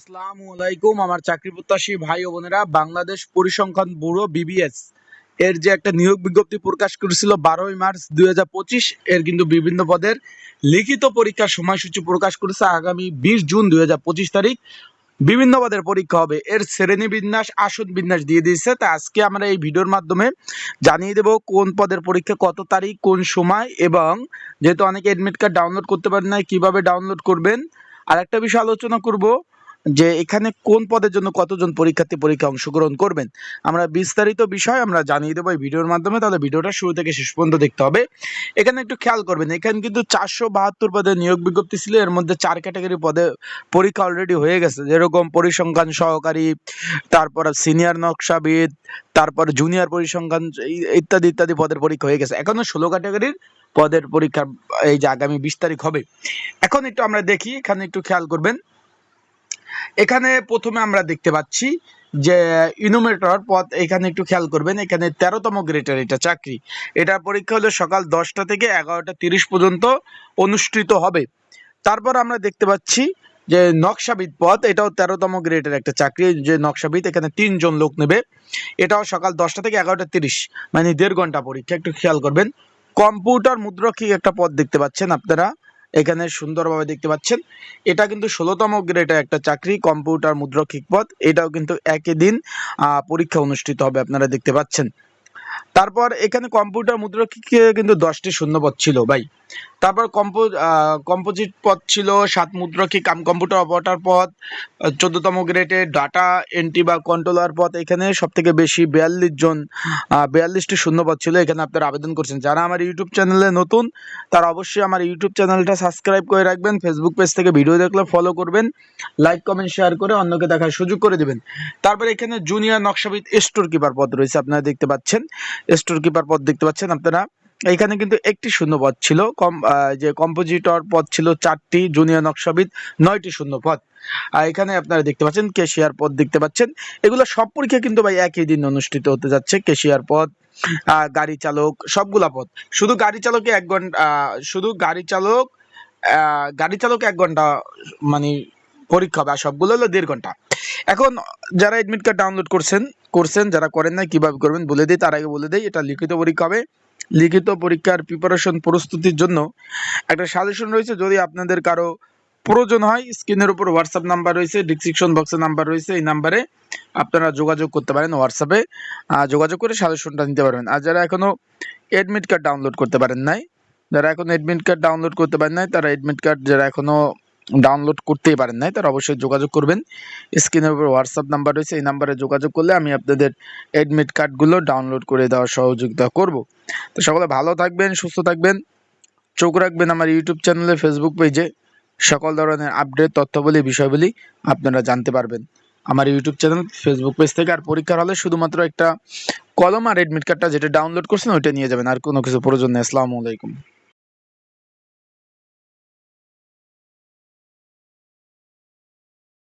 আসসালামু আলাইকুম, আমার চাকরি প্রত্যাশী ভাই ও বোনেরা, বাংলাদেশ পরিসংখ্যান ব্যুরো বিবিএস এর যে একটা নিয়োগ বিজ্ঞপ্তি প্রকাশ করেছিল বারোই মার্চ দুই হাজার পঁচিশ, এর কিন্তু বিভিন্ন পদের লিখিত পরীক্ষার সময়সূচি প্রকাশ করেছে আগামী বিশ জুন দু হাজার পঁচিশ তারিখ। বিভিন্ন পদের পরীক্ষা হবে, এর শ্রেণি বিন্যাস, আসন বিন্যাস দিয়ে দিয়েছে। তা আজকে আমরা এই ভিডিওর মাধ্যমে জানিয়ে দেব কোন পদের পরীক্ষা কত তারিখ, কোন সময়, এবং যেহেতু অনেকে অ্যাডমিট কার্ড ডাউনলোড করতে পারেন না কীভাবে ডাউনলোড করবেন আর একটা বিষয় আলোচনা করব। যে এখানে কোন পদের জন্য কতজন পরীক্ষার্থী পরীক্ষা অংশগ্রহণ করবেন? আমরা বিস্তারিত বিষয় আমরা জানিয়ে দেবো এই ভিডিওর মাধ্যমে, তাহলে ভিডিওটা শুরু থেকে শেষ পর্যন্ত দেখতে হবে। এখানে একটু খেয়াল করবেন, এখানে কিন্তু চারশো বাহাত্তর পদে নিয়োগ বিজ্ঞপ্তি ছিল, এর মধ্যে চার ক্যাটাগরি পদে পরীক্ষা অলরেডি হয়ে গেছে। যেরকম পরিসংখ্যান সহকারী, তারপর সিনিয়র নকশাবিদ, তারপর জুনিয়র পরিসংখ্যান ইত্যাদি ইত্যাদি পদের পরীক্ষা হয়ে গেছে। এখনও ষোলো ক্যাটাগরির পদের পরীক্ষা, এই যে আগামী বিশ তারিখ হবে। এখন একটু আমরা দেখি, এখানে একটু খেয়াল করবেন। এখানে প্রথমে আমরা দেখতে পাচ্ছি যে ইনোমেটর পদ এখানে একটু খেয়াল করবেন, এখানে তেরোতম গ্রেডের এটা চাকরি। এটার পরীক্ষা হলো সকাল দশটা থেকে এগারোটা তিরিশ পর্যন্ত অনুষ্ঠিত হবে। তারপর আমরা দেখতে পাচ্ছি যে নকশাবিদ পদ এটাও তেরোতম গ্রেডের একটা চাকরি, যে নকশাবিদ এখানে তিনজন লোক নেবে। এটাও সকাল দশটা থেকে এগারোটা তিরিশ মানে দেড় ঘণ্টা পরীক্ষা, একটু খেয়াল করবেন। কম্পিউটার মুদ্রক্ষিক একটা পদ দেখতে পাচ্ছেন আপনারা? এখানে সুন্দরভাবে দেখতে পাচ্ছেন। এটা কিন্তু ষোলোতম গ্রেডের একটা চাকরি কম্পিউটার মুদ্রক্ষিক পথ এটাও কিন্তু একই দিন পরীক্ষা অনুষ্ঠিত হবে, আপনারা দেখতে পাচ্ছেন। তারপর এখানে কম্পিউটার মুদ্রক্ষিকে কিন্তু দশটি শূন্যপদ ছিল, ভাই। তারপর কম্পো কম্পোজিট পদ ছিল, সাত মুদ্রক্ষিক কাম কম্পিউটার অপারেটর পদ চোদ্দতম গ্রেডে ডাটা এন্ট্রি বা কন্ট্রোলার পদ এখানে সব থেকে বেশি বিয়াল্লিশ জন বিয়াল্লিশটি শূন্য শূন্যপদ ছিল, এখানে আপনারা আবেদন করছেন। যারা আমার ইউটিউব চ্যানেলে নতুন, তারা অবশ্যই আমার ইউটিউব চ্যানেলটা সাবস্ক্রাইব করে রাখবেন ফেসবুক পেজ থেকে ভিডিও দেখলে ফলো করবেন লাইক কমেন্ট শেয়ার করে অন্যকে দেখার সুযোগ করে দেবেন। তারপরে এখানে জুনিয়র নকশাবিদ স্টোর কিপার পদ রয়েছে, আপনারা দেখতে পাচ্ছেন। স্টোর কিপার পদ দেখতে পাচ্ছেন আপনারা। এখানে কিন্তু একটি শূন্য পদ ছিল। কম যে কম্পোজিটর পদ ছিল চারটি জুনিয়র নকশাবিদ নয়টি শূন্য পদ আর এখানে আপনারা দেখতে পাচ্ছেন কেশিয়ার পদ দেখতে পাচ্ছেন। এগুলো সব পরীক্ষা কিন্তু ভাই একই দিন অনুষ্ঠিত হতে যাচ্ছে কেশিয়ার পদ গাড়ি চালক, সবগুলা পদ। শুধু গাড়ি চালকে এক ঘণ্টা শুধু গাড়ি চালক গাড়ি চালক এক ঘণ্টা মানে পরীক্ষা হবে, আর সবগুলো হলো দেড় ঘণ্টা। এখন যারা এডমিট কার্ড ডাউনলোড করছেন করছেন, যারা করেন না কীভাবে করবেন বলে দিই, তার আগে বলে দিই, এটা লিখিত পরীক্ষা হবে। লিখিত পরীক্ষার প্রিপারেশন প্রস্তুতির জন্য একটা সাজেশন রয়েছে। যদি আপনাদের কারও প্রয়োজন হয় স্ক্রিনের উপর হোয়াটসঅ্যাপ নাম্বার রয়েছে ডিসক্রিপশন বক্সে নাম্বার রয়েছে, এই নাম্বারে আপনারা যোগাযোগ করতে পারেন হোয়াটসঅ্যাপে যোগাযোগ করে সাজেশনটা নিতে পারবেন। আর যারা এখনও অ্যাডমিট কার্ড ডাউনলোড করতে পারেন নাই, যারা এখনও অ্যাডমিট কার্ড ডাউনলোড করতে পারেন নাই, তারা অ্যাডমিট কার্ড যারা এখনও ডাউনলোড করতেই পারেন নাই, তারা অবশ্যই যোগাযোগ করবেন। স্ক্রিনের উপর হোয়াটসঅ্যাপ নাম্বার রয়েছে, এই নাম্বারে যোগাযোগ করলে আমি আপনাদের এডমিট কার্ডগুলো ডাউনলোড করে দেওয়ার সহযোগিতা করব। তো সকলে ভালো থাকবেন, সুস্থ থাকবেন, চোখ রাখবেন আমার ইউটিউব চ্যানেলে ফেসবুক পেজে সকল ধরনের আপডেট তথ্যবলী, বিষয়বলী আপনারা জানতে পারবেন। আমার ইউটিউব চ্যানেল ফেসবুক পেজ থেকে আর পরীক্ষার হলে শুধুমাত্র একটা কলম আর এডমিট কার্ডটা যেটা ডাউনলোড করছেন, ওইটা নিয়ে যাবেন, আর কোনো কিছু প্রয়োজন নেই। আসসালামু আলাইকুম।